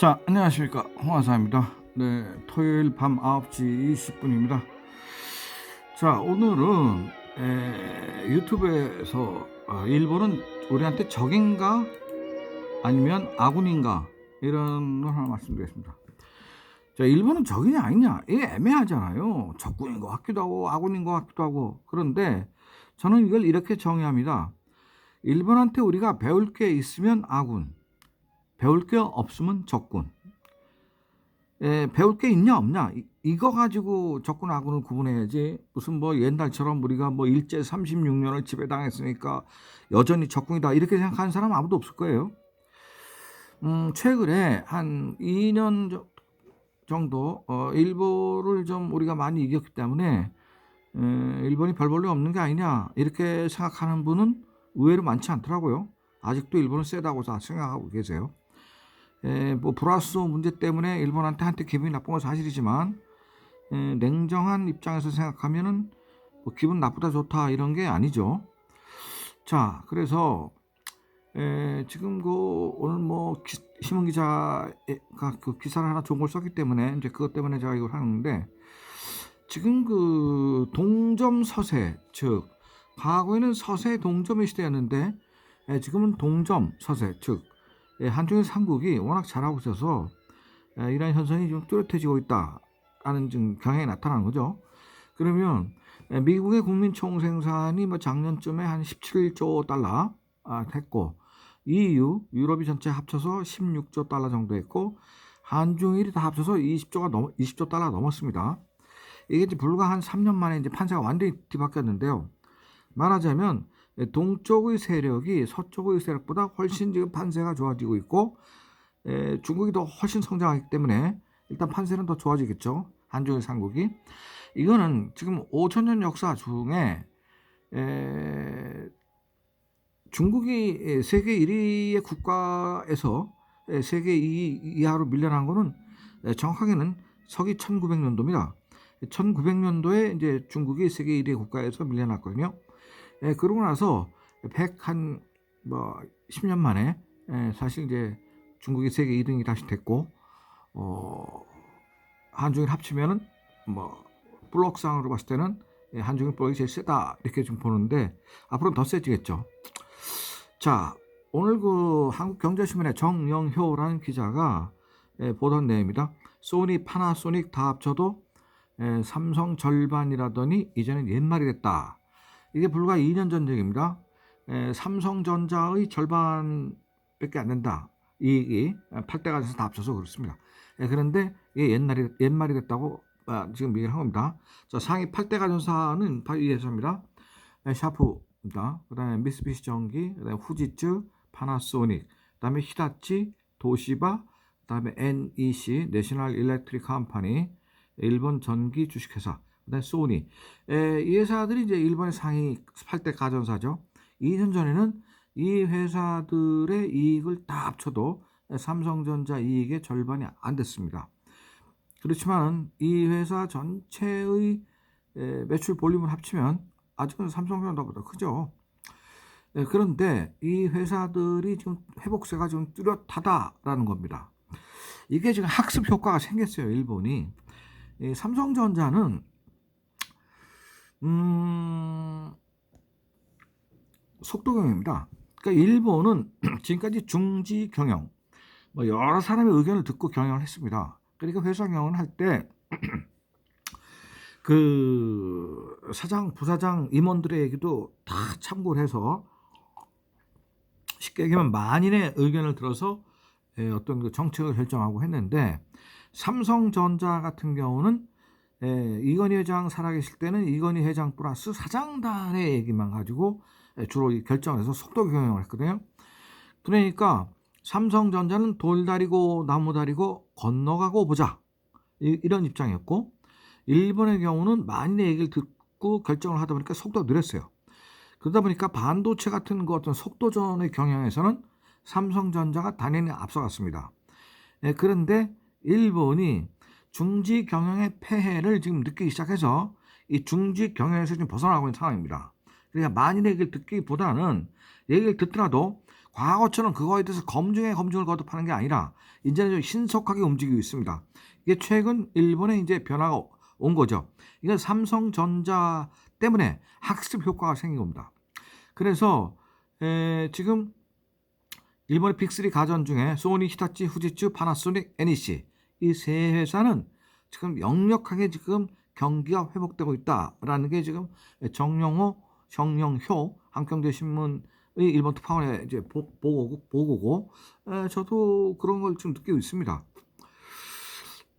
자, 안녕하십니까. 홍화사입니다. 네, 토요일 밤 9시 20분입니다. 자, 오늘은 에, 유튜브에서 어, 일본은 우리한테 적인가 아니면 아군인가 이런 걸 하나 말씀드리겠습니다. 자, 일본은 적이냐 아니냐 이게 애매하잖아요. 적군인 것 같기도 하고 아군인 것 같기도 하고 그런데 저는 이걸 이렇게 정의합니다. 일본한테 우리가 배울 게 있으면 아군, 배울 게 없으면 적군. 에, 배울 게 있냐 없냐 이, 이거 가지고 적군 아군을 구분해야지 무슨 뭐 옛날처럼 우리가 뭐 일제 36년을 지배당했으니까 여전히 적군이다 이렇게 생각하는 사람 아무도 없을 거예요. 음, 최근에 한 2년 저- 정도 어, 일본을 좀 우리가 많이 이겼기 때문에 에, 일본이 별 볼일 없는 게 아니냐 이렇게 생각하는 분은 의외로 많지 않더라고요. 아직도 일본은 세다고 다 생각하고 계세요. 에, 뭐 브라스 문제 때문에 일본한테 한테 기분이 나쁜 건 사실이지만 에, 냉정한 입장에서 생각하면은 뭐 기분 나쁘다 좋다 이런 게 아니죠. 자, 그래서 에, 지금 그 오늘 뭐 기- 신문 기자가 그 기사를 하나 좋은 걸 썼기 때문에 이제 그것 때문에 제가 이걸 하는데 지금 그 동점 서세 즉 과거에는 서세 동점의 시대였는데 에, 지금은 동점 서세 즉 예, 한중일 삼국이 워낙 잘하고 있어서 에, 이런 현상이 좀 뚜렷해지고 있다라는 좀 경향이 나타나는 거죠. 그러면 에, 미국의 국민 총생산이 뭐 작년쯤에 한 17조 달러 아, 했고 EU 유럽이 전체 합쳐서 16조 달러 정도 했고 한중일이 다 합쳐서 20조가 넘 20조 달러 넘었습니다. 이게 이제 불과 한 3년 만에 이제 판세가 완전히 뒤바뀌었는데요. 말하자면 동쪽의 세력이 서쪽의 세력보다 훨씬 지금 판세가 좋아지고 있고 에, 중국이 더 훨씬 성장하기 때문에 일단 판세는 더 좋아지겠죠. 한중일 삼국이 이거는 지금 5천 년 역사 중에 에, 중국이 세계 1위의 국가에서 에, 세계 2위 이하로 밀려난 거는 에, 정확하게는 서기 1900년도입니다. 1900년도에 이제 중국이 세계 1위 국가에서 밀려났거든요. 예, 그러고 나서 100한 뭐 10년 만에 예, 사실 이제 중국이 세계 2등이 다시 됐고 어, 한중일 합치면은 뭐 블록상으로 봤을 때는 예, 한중일 블록이 제일 세다 이렇게 좀 보는데 앞으로는 더 세지겠죠. 자 오늘 그 한국경제신문의 정영효라는 기자가 예, 보던 내용입니다. 소니, 파나소닉 다 합쳐도 예, 삼성 절반이라더니 이제는 옛말이 됐다. 이게 불과 2년 전 얘기입니다. 에, 삼성전자의 절반밖에 안 된다. 이익이 8대가 돼서 다 합쳐서 그렇습니다. 에, 그런데 이게 옛날이 옛말이 됐다고 아, 지금 얘기를 한 겁니다. 자, 상위 8대 가 전사는 바로 이 회사입니다. 에, 샤프입니다. 그 다음에 미쓰비시 전기, 그 다음에 후지츠, 파나소닉, 그 다음에 히다치, 도시바, 그 다음에 NEC, 내셔널 일렉트릭 컴퍼니, 일본 전기 주식회사, 그다음에 소니. 에, 이 회사들이 이제 일본의 상위 8대 가전사죠. 2년 전에는 이 회사들의 이익을 다 합쳐도 삼성전자 이익의 절반이 안 됐습니다. 그렇지만 이 회사 전체의 에, 매출 볼륨을 합치면 아직은 삼성전자보다 크죠. 에, 그런데 이 회사들이 지금 회복세가 좀 뚜렷하다라는 겁니다. 이게 지금 학습 효과가 생겼어요, 일본이. 이 삼성전자는 음, 속도 경영입니다. 그러니까 일본은 지금까지 중지 경영, 뭐 여러 사람의 의견을 듣고 경영을 했습니다. 그러니까 회사 경영을 할 때 그 사장, 부사장, 임원들의 얘기도 다 참고를 해서 쉽게 얘기하면 만인의 의견을 들어서 에, 어떤 그 정책을 결정하고 했는데 삼성전자 같은 경우는 에, 이건희 회장 살아계실 때는 이건희 회장 플러스 사장단의 얘기만 가지고 에, 주로 이 결정을 해서 속도 경영을 했거든요. 그러니까 삼성전자는 돌다리고 나무다리고 건너가고 보자 이, 이런 입장이었고 일본의 경우는 만인의 얘기를 듣고 결정을 하다 보니까 속도가 느렸어요. 그러다 보니까 반도체 같은 그 어떤 속도전의 경영에서는 삼성전자가 당연히 앞서갔습니다. 예, 그런데 일본이 중지 경영의 폐해를 지금 느끼기 시작해서 이 중지 경영에서 좀 벗어나고 있는 상황입니다. 그러니까 만인의 얘기를 듣기보다는 얘기를 듣더라도 과거처럼 그거에 대해서 검증에 검증을 거듭하는 게 아니라 이제는 좀 신속하게 움직이고 있습니다. 이게 최근 일본에 이제 변화가 온 거죠. 이건 삼성전자 때문에 학습 효과가 생긴 겁니다. 그래서 에, 지금 일본의 빅3 가전 중에 소니, 히타치, 후지츠, 파나소닉, NEC 이 세 회사는 지금 역력하게 지금 경기가 회복되고 있다라는 게 지금 정영호, 정영효 한경제 신문의 일본 특파원의 이제 보, 보고, 보고고 에, 저도 그런 걸 좀 느끼고 있습니다.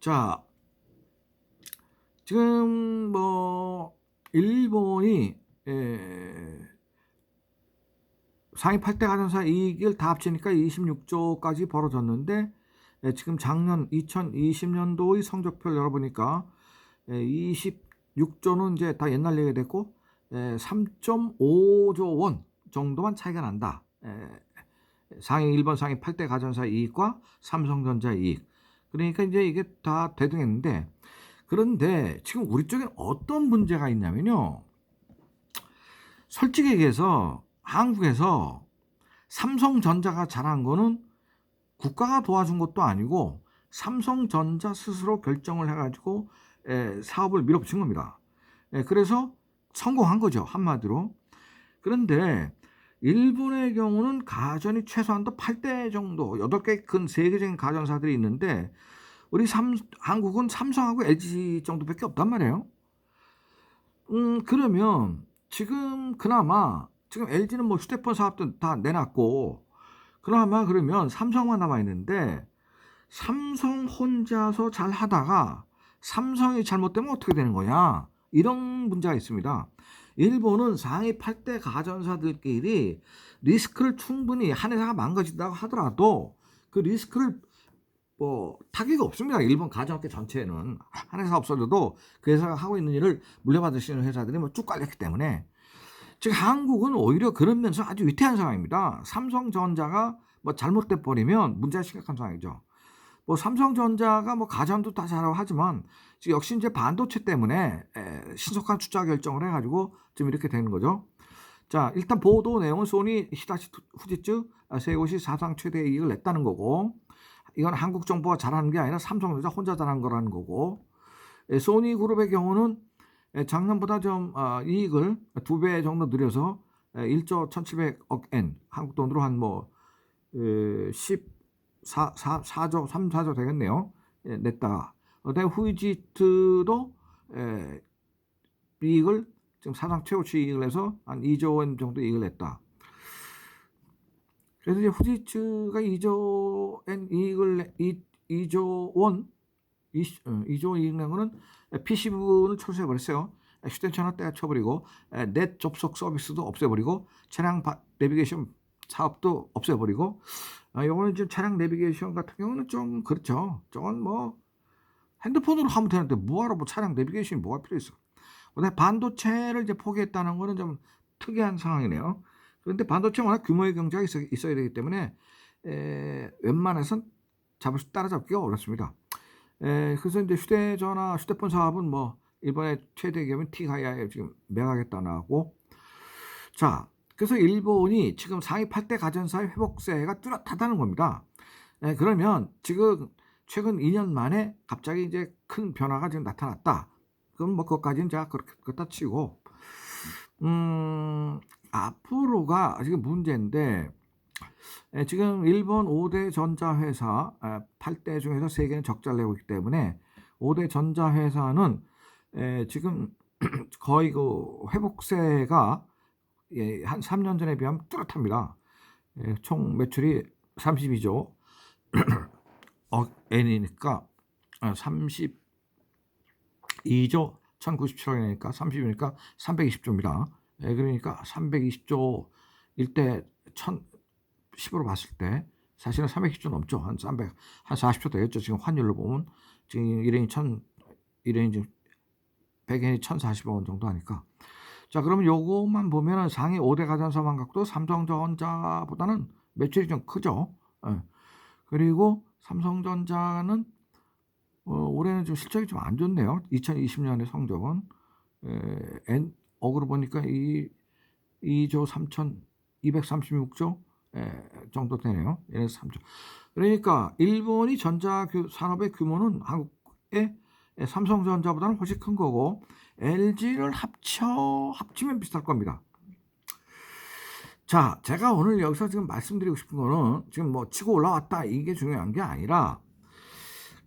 자, 지금 뭐 일본이 에, 상위 8대 가전사 이익을 다 합치니까 26조까지 벌어졌는데 에, 지금 작년 2020년도의 성적표를 열어보니까 에, 26조는 이제 다 옛날 얘기가 됐고 에, 3.5조 원 정도만 차이가 난다. 에, 상위 1번 상위 8대 가전사 이익과 삼성전자 이익. 그러니까 이제 이게 다 대등했는데 그런데 지금 우리 쪽엔 어떤 문제가 있냐면요. 솔직히 얘기해서 한국에서 삼성전자가 잘한 거는 국가가 도와준 것도 아니고 삼성전자 스스로 결정을 해가지고 에, 사업을 밀어붙인 겁니다. 에, 그래서 성공한 거죠 한마디로. 그런데 일본의 경우는 가전이 최소한도 8대 정도, 8개 큰 세계적인 가전사들이 있는데 우리 삼, 한국은 삼성하고 LG 정도밖에 없단 말이에요. 음, 그러면 지금 그나마 지금 LG는 뭐 휴대폰 사업도 다 내놨고 그나마 그러면 삼성만 남아 있는데 삼성 혼자서 잘 하다가 삼성이 잘못되면 어떻게 되는 거냐 이런 문제가 있습니다. 일본은 상위 8대 가전사들끼리 리스크를 충분히 한 회사가 망가진다고 하더라도 그 리스크를 뭐 타격이 없습니다. 일본 가전업계 전체에는 한 회사 없어져도 그 회사가 하고 있는 일을 있는 회사들이 뭐 쭉 깔렸기 때문에 지금 한국은 오히려 그런 면에서 아주 위태한 상황입니다. 삼성전자가 뭐 잘못돼 버리면 문제가 심각한 상황이죠. 뭐 삼성전자가 뭐 가전도 다 잘하고 하지만 지금 역시 이제 반도체 때문에 에, 신속한 투자 결정을 해가지고 지금 이렇게 되는 거죠. 자 일단 보도 내용은 소니, 히타치, 후지츠 아, 세 곳이 사상 최대 이익을 냈다는 거고 이건 한국 정부가 잘하는 게 아니라 삼성전자 혼자 잘한 거라는 거고 에, 소니 그룹의 경우는 에, 작년보다 좀 아, 이익을 두 배 정도 늘려서 에, 1조 1,700억 엔 한국 돈으로 한 뭐 10 4, 4, 4조, 3, 4조 되겠네요. 예, 냈다가. 그다음에 후이지트도 예, 이익을 지금 사상 최고치 이익을 해서 한 2조 원 정도 이익을 냈다. 그래서 이제 후지츠가 2조 엔 이익을 2, 2조 원 20, 어, 2조 이익 낸 거는 PC 부분을 철수해 버렸어요. 휴대전화 떼쳐버리고 넷 접속 서비스도 없애버리고 차량 내비게이션 사업도 없애버리고 아, 요거는 지금 차량 내비게이션 같은 경우는 좀 그렇죠. 저건 뭐 핸드폰으로 하면 되는데 뭐하러 뭐 차량 내비게이션이 뭐가 필요 있어. 그다음에 반도체를 이제 포기했다는 거는 좀 특이한 상황이네요. 그런데 반도체 워낙 규모의 경제가 있어, 있어야 되기 때문에 에, 웬만해선 잡을 수 따라잡기가 어렵습니다. 에, 그래서 이제 휴대전화, 휴대폰 사업은 뭐 일본의 최대 기업인 티가야에 지금 매각했다 나고 자 그래서 일본이 지금 상위 8대 가전사의 회복세가 뚜렷하다는 겁니다. 네, 그러면 지금 최근 2년 만에 갑자기 이제 큰 변화가 지금 나타났다. 그럼 뭐 그것까지는 제가 그렇게 그렇다 치고 음 앞으로가 지금 문제인데 예, 지금 일본 5대 전자회사 8대 아, 중에서 3개는 적자를 내고 있기 때문에 5대 전자회사는 예, 지금 거의 그 회복세가 예, 한 3년 전에 비하면 뚜렷합니다. 예, 총 매출이 32조 어, N이니까 32조 1097억이니까 30이니까 320조입니다. 예, 그러니까 320조 일 때 1010으로 봤을 때 사실은 320조 넘죠. 한 300, 한 40조 되겠죠. 지금 환율로 보면 지금 1년이 1000, 1년이 지금 100엔이 1040억 원 정도 하니까 자, 그러면 요것만 보면은 상위 5대 가전사 반각도 삼성전자보다는 매출이 좀 크죠. 예. 그리고 삼성전자는 어, 올해는 좀 실적이 좀 안 좋네요. 2020년의 성적은 에, N, 어그로 보니까 이 2조 3,236조 에, 정도 되네요. 얘네서 3조. 그러니까 일본이 전자 규- 산업의 규모는 한국의 삼성전자보다는 훨씬 큰 거고 LG를 합쳐 합치면 비슷할 겁니다. 자, 제가 오늘 여기서 지금 말씀드리고 싶은 거는 지금 뭐 치고 올라왔다 이게 중요한 게 아니라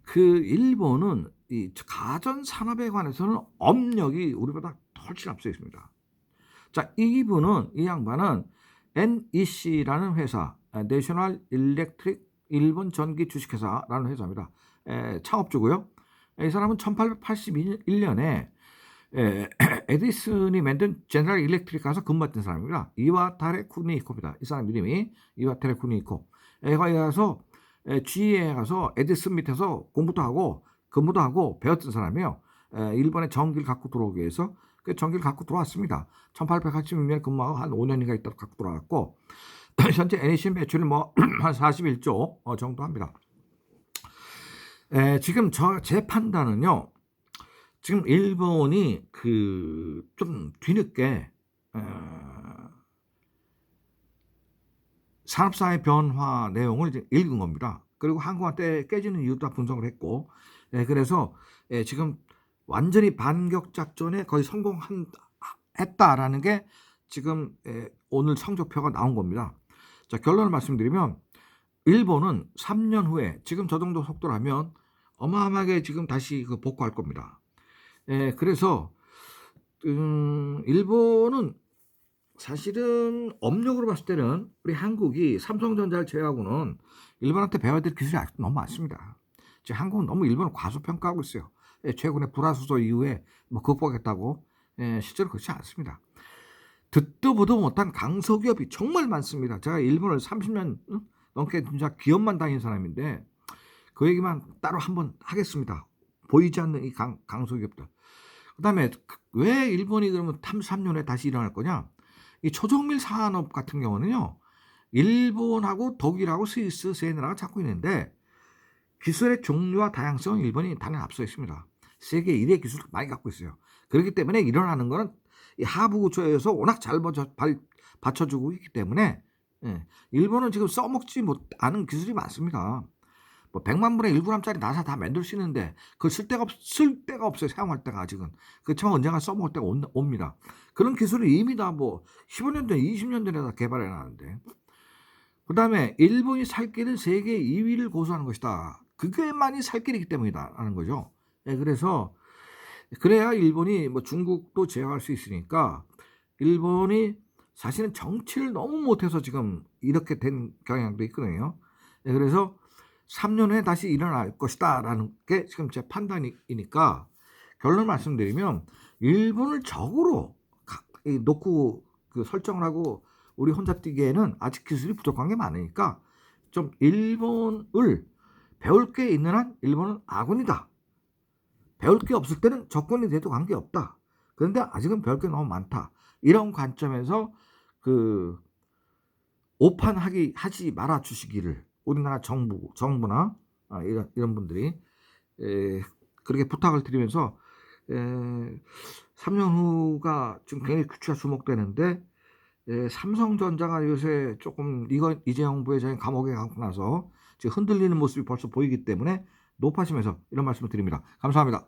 그 일본은 이 가전 산업에 관해서는 업력이 우리보다 훨씬 앞서 있습니다. 자, 이분은 이 양반은 NEC라는 회사, 내셔널 일렉트릭 일본 전기 주식회사라는 회사입니다. 에, 창업주고요. 이 사람은 1881년에 에, 에디슨이 만든 제너럴 일렉트릭 가서 근무했던 사람입니다. 이와타레 쿠니코입니다. 이 사람 이름이 이와타레 쿠니코. 애가 가서 GE에 가서 에디슨 밑에서 공부도 하고 근무도 하고 배웠던 사람이에요. 에, 일본에 전기를 갖고 들어오기 위해서 그 전기를 갖고 들어왔습니다. 1886년에 근무하고 한 5년인가 있다가 갖고 들어왔고 현재 NEC 매출이 뭐 한 41조 어, 정도 합니다. 에, 지금 저 제 판단은요. 지금 일본이 그 좀 뒤늦게 어, 산업사의 변화 내용을 읽은 겁니다. 그리고 한국한테 깨지는 이유도 다 분석을 했고, 예, 그래서 예, 지금 완전히 반격 작전에 거의 성공한 했다라는 게 지금 예, 오늘 성적표가 나온 겁니다. 자 결론을 말씀드리면 일본은 3년 후에 지금 저 정도 속도라면 어마어마하게 지금 다시 그 복구할 겁니다. 예, 그래서 음, 일본은 사실은 업력으로 봤을 때는 우리 한국이 삼성전자를 제외하고는 일본한테 배워야 될 기술이 아직도 너무 많습니다. 지금 한국은 너무 일본을 과소평가하고 있어요. 예, 최근에 불화수소 이후에 뭐 극복했다고 예, 실제로 그렇지 않습니다. 듣도 보도 못한 강소기업이 정말 많습니다. 제가 일본을 30년 넘게 진짜 기업만 다닌 사람인데 그 얘기만 따로 한번 하겠습니다. 보이지 않는 이 강, 강소기업들. 그다음에 왜 일본이 그러면 3년에 다시 일어날 거냐? 이 초정밀 산업 같은 경우는요. 일본하고 독일하고 스위스 세 나라가 잡고 있는데 기술의 종류와 다양성은 일본이 당연히 앞서 있습니다. 세계 1의 기술을 많이 갖고 있어요. 그렇기 때문에 일어나는 거는 이 하부 구조에서 워낙 잘 받쳐, 받쳐주고 있기 때문에 예, 일본은 지금 써먹지 못하는 기술이 많습니다. 뭐 100만 분의 1g짜리 나사 다 만들 수 있는데 그걸 쓸 데가 없, 쓸 데가 없어요. 사용할 때가 아직은. 그렇지만 언젠가 써먹을 때가 온, 옵니다. 그런 기술을 이미 다 뭐 15년 전, 20년 전에 다 개발해 놨는데. 그 다음에 일본이 살 길은 세계 2위를 고수하는 것이다. 그게만이 살 길이기 때문이다. 라는 거죠. 예, 그래서 그래야 일본이 뭐 중국도 제어할 수 있으니까 일본이 사실은 정치를 너무 못해서 지금 이렇게 된 경향도 있거든요. 예, 그래서 3년 후에 다시 일어날 것이다라는 게 지금 제 판단이니까 결론 말씀드리면 일본을 적으로 놓고 그 설정을 하고 우리 혼자 뛰기에는 아직 기술이 부족한 게 많으니까 좀 일본을 배울 게 있는 한 일본은 아군이다. 배울 게 없을 때는 적군이 돼도 관계없다. 그런데 아직은 배울 게 너무 많다. 이런 관점에서 그 오판하기 하지 말아 주시기를 우리나라 정부 정부나 아, 이런 이런 분들이 에, 그렇게 부탁을 드리면서 에, 3년 후가 지금 굉장히 규치가 주목되는데 에, 삼성전자가 요새 조금 이거 이재용 부회장이 감옥에 가고 나서 지금 흔들리는 모습이 벌써 보이기 때문에 높아지면서 이런 말씀을 드립니다. 감사합니다.